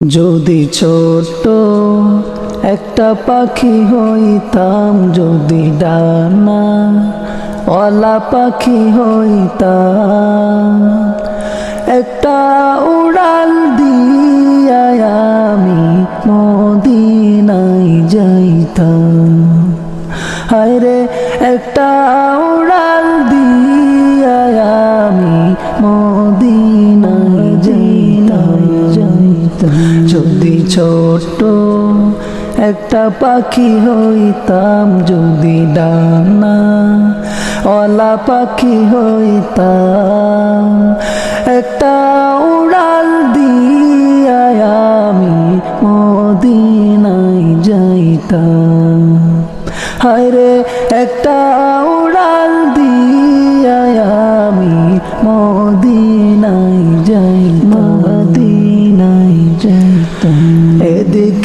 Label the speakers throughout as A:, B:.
A: যদি ছোট্ট একটা পাখি হইতাম, যদি ডানা ওলা পাখি হইতাম, একটা উড়াল দিয়া আমি মদিনায় যাইতাম। হায়রে, একটা যদি ছোট একটা পাখি হইতাম, যদি ডানা অলা পাখি হইতাম, একটা উড়াল দিয়া আমি মদিনায় যাইতাম। হায়রে, একটা উড়াল দিয়া আমি মদিনায়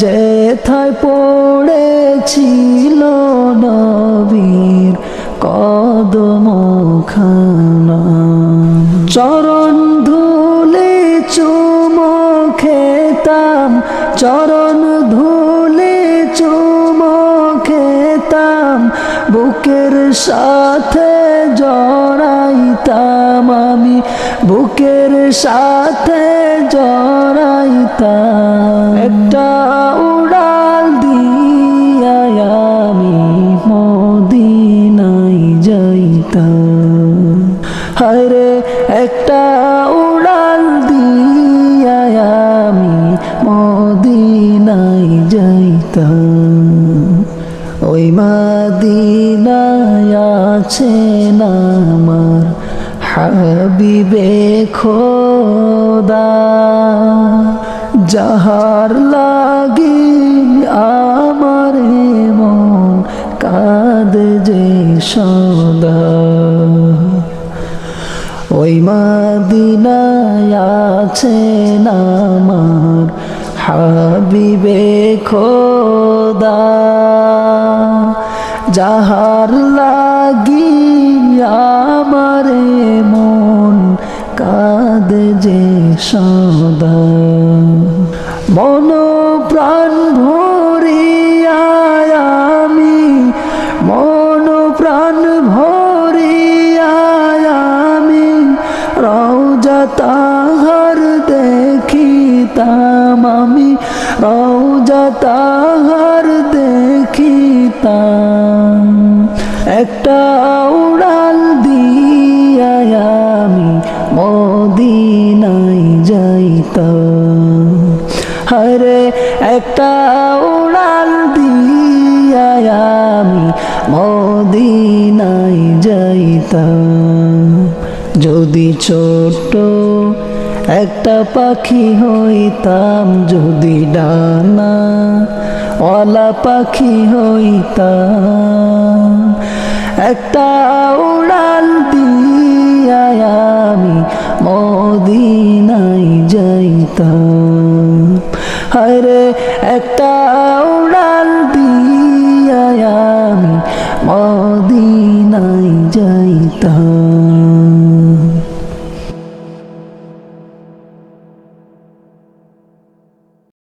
A: যেথায় পড়েছিল নবীর কদম খানা চরণ ধুলে চুমো খেতাম, চরণ ধুলে চুমো খেতাম, বুকের সাথে জড়াইতাম আমি, বুকের সাথে জড়াইতাম। একটা হায়রে, একটা উড়াল দিয়া আমি মদিনায় যাইতাম। ওই মাদিনায় আছেন আমার হাবিবে খোদা। যাহার লাগি আমার মন কাঁদে যে সদা ওই মাদিনায় আছেন আমার হাবিবে খোদা। যাহার লাগি আমার মন কাঁদে যে সদা। মন প্রাণ তাহার দেখিতাম আমি রৌজা তাহার দেখিতাম। একটা উড়াল দিয়া আমি মদিনায় যাইতাম। হরে একটা উড়াল দিয়া আমি মদিনায় যাইতাম। যদি ছোট্ট একটা পাখি হইতাম যদি ডানা ওলা পাখি হইতাম। একটা উড়াল দিয়া আমি মদিনায় যাইতাম। হরে একটা উড়াল দিয়া আমি মদিনায় যাইতাম।